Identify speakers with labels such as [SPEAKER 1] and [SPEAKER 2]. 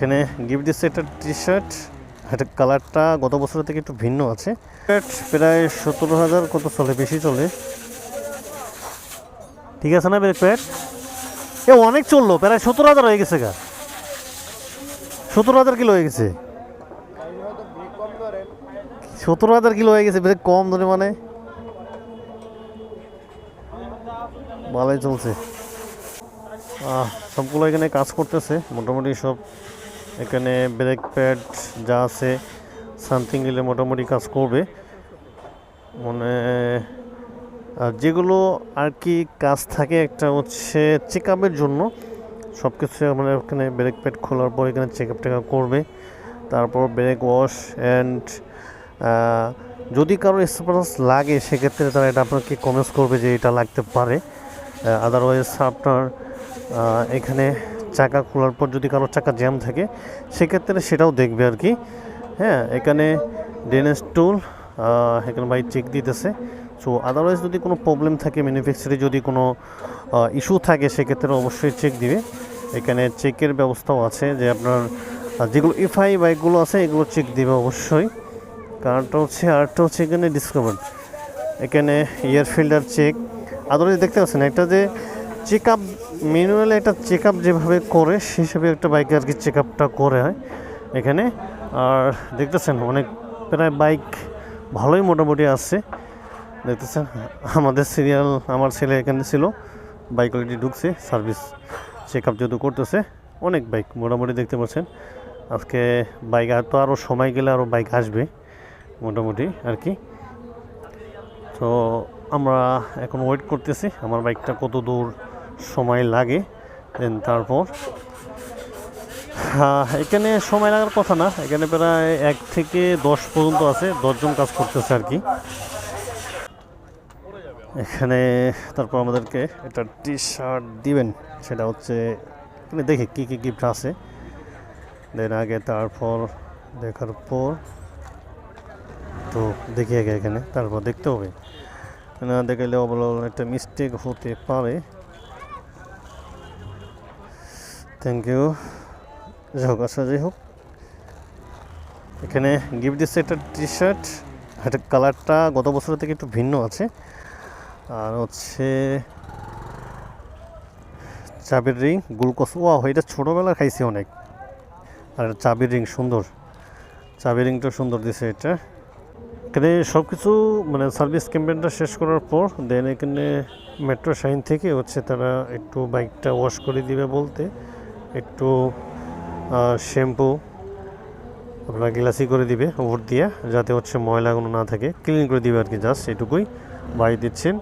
[SPEAKER 1] এখানে গিফট দিচ্ছে একটা টি শার্ট এটা কালারটা গত বছরের থেকে একটু ভিন্ন আছে। প্রায় সতেরো হাজার কত চলে, বেশি চলে। ঠিক আছে না প্যাড এ, অনেক চলল, প্রায় সতেরো হাজার হয়ে গেছে গা। সতেরো হাজার কিলো হয়ে গেছে। সতেরো হাজার কিলো হয়ে গেছে ব্রেক কম ধরে মানে। ভালোই চলছে। সবগুলো এখানে কাজ করতেছে, মোটামুটি সব এখানে ব্রেক প্যাড যা আছে, সামথিং নিলে মোটামুটি কাজ করবে। মানে আর যেগুলো আর কি কাজ থাকে, একটা হচ্ছে চেক আপের জন্য। সব কিছু মানে ওখানে ব্রেক প্যাড খোলার পর এখানে চেক আপ করবে। তারপর ব্রেক ওয়াশ অ্যান্ড যদি কারও স্পার্স লাগে, সেক্ষেত্রে তারা এটা আপনাকে কমেন্টস করবে যে এটা লাগতে পারে। আদারওয়াইজ আপনার এখানে চাকা খোলার পর যদি কারও চাকা জ্যাম থাকে, সেক্ষেত্রে সেটাও দেখবে আর কি। হ্যাঁ এখানে ড্রেনেজ টুল এখানে ভাই চেক দিতেছে। সো আদারওয়াইজ যদি কোনো প্রবলেম থাকে ম্যানুফ্যাকচারে যদি কোনো ইস্যু থাকে, সেক্ষেত্রে অবশ্যই চেক দিবে। এখানে চেকের ব্যবস্থাও আছে যে আপনার যেগুলো এফআই বাইকগুলো আছে, এগুলো চেক দিবে অবশ্যই। কারণটা হচ্ছে, আরেকটা হচ্ছে এখানে ডিসকভার এখানে ইয়ার ফিল্টার চেক আদারওয়াইজ দেখতে পাচ্ছেন একটা যে চেক আপ ম্যানুয়ালি একটা চেক আপ যেভাবে করে হিসাবে একটা বাইকে আর কি চেক করে হয় এখানে। আর দেখতেছেন, অনেক প্রায় বাইক ভালোই মোটামুটি আসছে দেখতেছেন, আমাদের সিরিয়াল আমার ছেলে এখানে ছিল বাইক অলরেডি ঢুকছে সার্ভিস চেক আপ যেহেতু করতেছে, অনেক বাইক মোটামুটি দেখতে পাচ্ছেন। আজকে বাইক হয়তো আরও সময় গেলে আরও বাইক আসবে, মোটামুটি আর কি। তো আমরা এখন ওয়েট করতেছি, আমার বাইকটা কত দূর সময় লাগে দেন তারপর হ্যাঁ, এখানে সময় লাগার কথা না এখানে প্রায় এক থেকে দশ পর্যন্ত আছে দশজন কাজ করতেছে আর কি। এখানে তারপর আমাদেরকে একটা টি শার্ট দিবেন সেটা হচ্ছে এখানে দেখি কী কী গিফট আছে। দেন আগে তারপর দেখার পর তো দেখি আগে এখানে তারপর দেখতে হবে। না দেখাইলে অবলম্বন একটা মিস্টেক হতে পারে। থ্যাংক ইউ যাই হোক আচ্ছা যাই হোক এখানে গিফট দিচ্ছে একটা টি শার্ট এটা কালারটা গত বছরের থেকে একটু ভিন্ন আছে। আর হচ্ছে চাবির রিং, গ্লুকোজ। ও এটা ছোটোবেলা খাইছি অনেক। আর চাবির রিং, সুন্দর। চাবির রিংটা সুন্দর দিছে এটা। এখানে সব কিছু মানে সার্ভিস ক্যাম্পেনটা শেষ করার পর দেন এখানে মেট্রো শাইন থেকে হচ্ছে তারা একটু বাইকটা ওয়াশ করে দিবে বলতে। একটু শ্যাম্পু, আপনার গ্লাসি করে দিবে ওপর দিয়ে, যাতে হচ্ছে ময়লাগুলো না থাকে। ক্লিন করে দিবে আর কি জাস্ট এটুকুই। বাড়ি দিচ্ছেন।